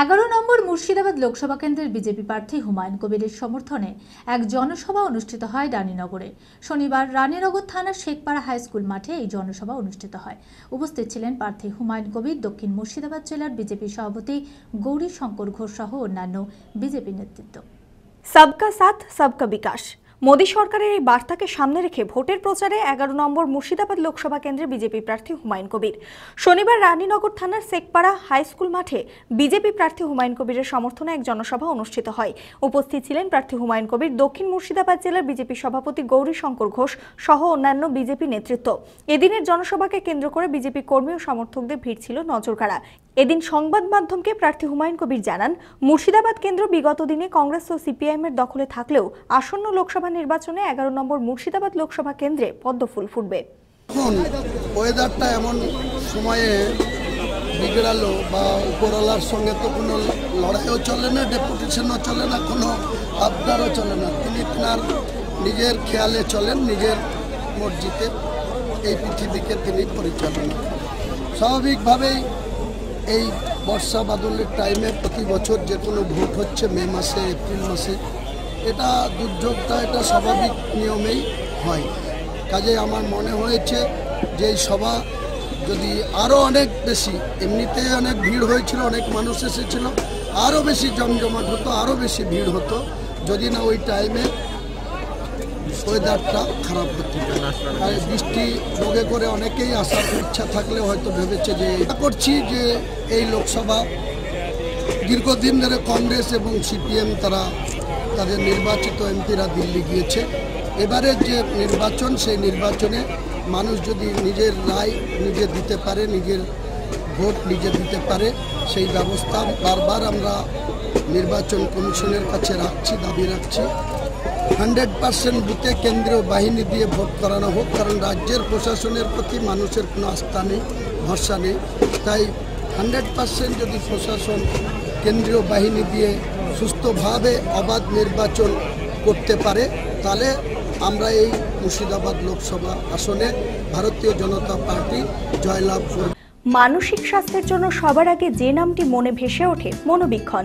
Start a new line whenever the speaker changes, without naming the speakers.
এগারো নম্বর মুর্শিদাবাদ লোকসভা কেন্দ্রের বিজেপি প্রার্থী হুমায়ুন কবিরের সমর্থনে এক জনসভা অনুষ্ঠিত হয় রানীনগরে। শনিবার রানীনগর থানার শেখপাড়া হাই স্কুল মাঠে এই জনসভা অনুষ্ঠিত হয়। উপস্থিত ছিলেন প্রার্থী হুমায়ুন কবির, দক্ষিণ মুর্শিদাবাদ জেলার বিজেপি সভাপতি গৌরী শঙ্কর ঘোষ সহ অন্যান্য বিজেপি নেতৃত্ব।
সবকা সাথ, সবকা বিকাশ। মোদী সরকারের এই বার্তাকে সামনে রেখে ভোটের প্রচারে এগারো নম্বর মুর্শিদাবাদ লোকসভা কেন্দ্রে বিজেপি প্রার্থী হুমায়ুন কবির। শনিবার রানীনগর থানার শেখপাড়া হাই স্কুল মাঠে বিজেপি প্রার্থী হুমায়ুন কবিরের সমর্থনে এক জনসভা অনুষ্ঠিত হয়। উপস্থিত ছিলেন প্রার্থী হুমায়ুন কবির, দক্ষিণ মুর্শিদাবাদ জেলার বিজেপি সভাপতি গৌরী শঙ্কর ঘোষ সহ অন্যান্য বিজেপি নেতৃত্ব। এদিনের জনসভাকে কেন্দ্র করে বিজেপি কর্মী ও সমর্থকদের ভিড় ছিল নজরকাড়া। এদিন সংবাদ মাধ্যমকে প্রার্থী হুমায়ুন কবির জানান, মুর্শিদাবাদ কেন্দ্র বিগত দিনে কংগ্রেস ও সিপিআইএম এর দখলে থাকলেও আসন্ন লোকসভা নির্বাচনে এগারো নম্বর মুর্শিদাবাদ লোকসভা কেন্দ্রে পদ্মফুল ফুটবে
এখন ওয়েদারটা এমন সময়ে বিগড়ালো বা উপরওয়ালার সঙ্গে তো কোনো লড়াইও চলে না, ডেপুটেশনও চলে না, কোনো আবদারও চলে না তিনি তার নিজের খেয়ালে চলেন, নিজের মর্জিতে এই পৃথিবীকে তিনি পরিচালনা। স্বাভাবিকভাবেই এই বর্ষা বাদলের টাইমে প্রতি বছর যে কোনো ভোট হচ্ছে মে মাসে, এপ্রিল মাসে, এটা দুর্যোগটা, এটা স্বাভাবিক নিয়মেই হয়। কাজে আমার মনে হয়েছে যে এই সভা যদি আরও অনেক বেশি, এমনিতেই অনেক ভিড় হয়েছিল, অনেক মানুষ এসেছিল আরও বেশি জমজমাট হতো আরও বেশি ভিড় হতো, যদি না ওই টাইমে ওয়েদারটা খারাপ হতো আর বৃষ্টি যোগে করে অনেকেই আসার ইচ্ছা থাকলে হয়তো ভেবেছে যে করছি যে এই লোকসভা দীর্ঘদিন ধরে কংগ্রেস এবং সিপিএম তারা তাদের নির্বাচিত এমপিরা দিল্লি গিয়েছে। এবারের যে নির্বাচন, সেই নির্বাচনে মানুষ যদি নিজের রায় নিজে দিতে পারে, নিজের ভোট নিজে দিতে পারে, সেই ব্যবস্থা বারবার আমরা নির্বাচন কমিশনের কাছে রাখছি, দাবি রাখছি। হান্ড্রেড পার্সেন্ট বুথে কেন্দ্রীয় বাহিনী দিয়ে ভোট করানো হোক, কারণ রাজ্যের প্রশাসনের প্রতি মানুষের কোনো আস্থা নেই, ভরসা নেই। তাই হান্ড্রেড পার্সেন্ট যদি প্রশাসন কেন্দ্রীয় বাহিনী দিয়ে সুস্থভাবে অবাধ নির্বাচন করতে পারে, তাহলে আমরা এই মুর্শিদাবাদ লোকসভা আসনে ভারতীয় জনতা পার্টি জয়লাভ করব।
মানসিক স্বাস্থ্যের জন্য সবার আগে যে নামটি মনে ভেসে ওঠে, মনোবীক্ষণ।